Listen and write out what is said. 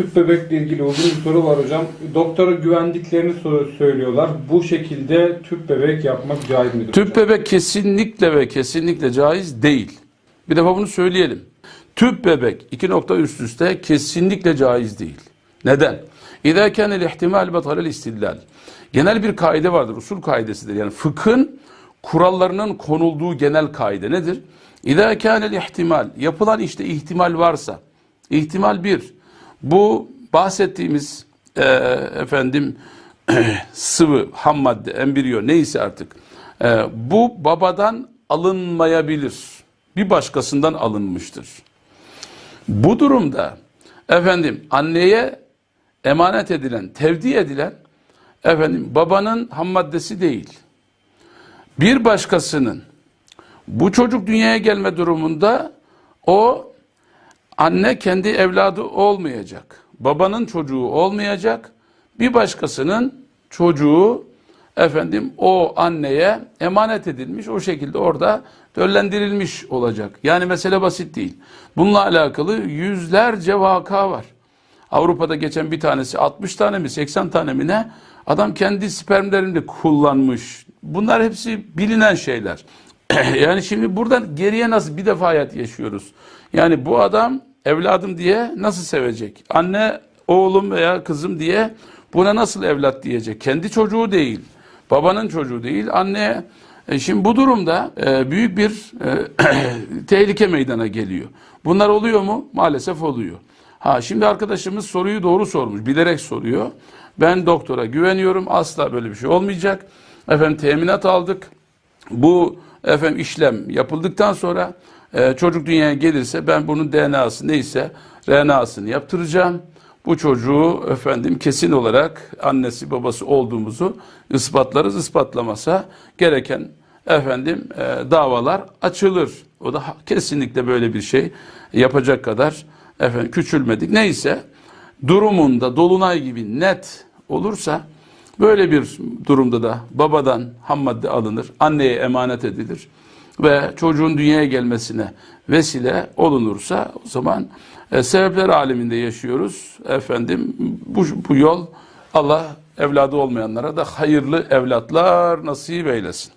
Tüp bebekle ilgili uzun bir soru var hocam. Doktora güvendiklerini söylüyorlar. Bu şekilde tüp bebek yapmak caiz midir? Tüp hocam? bebek kesinlikle ve kesinlikle caiz değil. Bir defa bunu söyleyelim. Tüp bebek iki nokta üst üste kesinlikle caiz değil. Neden? İzâ kânel ihtimal betalel istidlal. Genel bir kaide vardır, usul kaidesidir. Yani fıkhın kurallarının konulduğu genel kaide nedir? İzâ kânel ihtimal, yapılan işte ihtimal varsa, ihtimal bir, bu bahsettiğimiz e, efendim sıvı, ham madde, embriyo neyse artık e, bu babadan alınmayabilir. Bir başkasından alınmıştır. Bu durumda efendim anneye emanet edilen, tevdi edilen efendim babanın ham maddesi değil. Bir başkasının bu çocuk dünyaya gelme durumunda o anne kendi evladı olmayacak. Babanın çocuğu olmayacak. Bir başkasının çocuğu efendim o anneye emanet edilmiş. O şekilde orada döllendirilmiş olacak. Yani mesele basit değil. Bununla alakalı yüzlerce vaka var. Avrupa'da geçen bir tanesi 60 tane mi 80 tane mi ne? Adam kendi spermlerini kullanmış. Bunlar hepsi bilinen şeyler. yani şimdi buradan geriye nasıl bir defa hayat yaşıyoruz? Yani bu adam evladım diye nasıl sevecek? Anne oğlum veya kızım diye buna nasıl evlat diyecek? Kendi çocuğu değil. Babanın çocuğu değil. Anne e, şimdi bu durumda e, büyük bir e, tehlike meydana geliyor. Bunlar oluyor mu? Maalesef oluyor. Ha şimdi arkadaşımız soruyu doğru sormuş. Bilerek soruyor. Ben doktora güveniyorum. Asla böyle bir şey olmayacak. Efendim teminat aldık. Bu efendim işlem yapıldıktan sonra e, çocuk dünyaya gelirse ben bunun DNA'sı neyse RNA'sını yaptıracağım. Bu çocuğu efendim kesin olarak annesi babası olduğumuzu ispatlarız. Ispatlamasa gereken efendim e, davalar açılır. O da kesinlikle böyle bir şey yapacak kadar efendim küçülmedik. Neyse durumunda dolunay gibi net olursa böyle bir durumda da babadan ham madde alınır, anneye emanet edilir ve çocuğun dünyaya gelmesine vesile olunursa o zaman e, sebepler aleminde yaşıyoruz. Efendim bu, bu yol Allah evladı olmayanlara da hayırlı evlatlar nasip eylesin.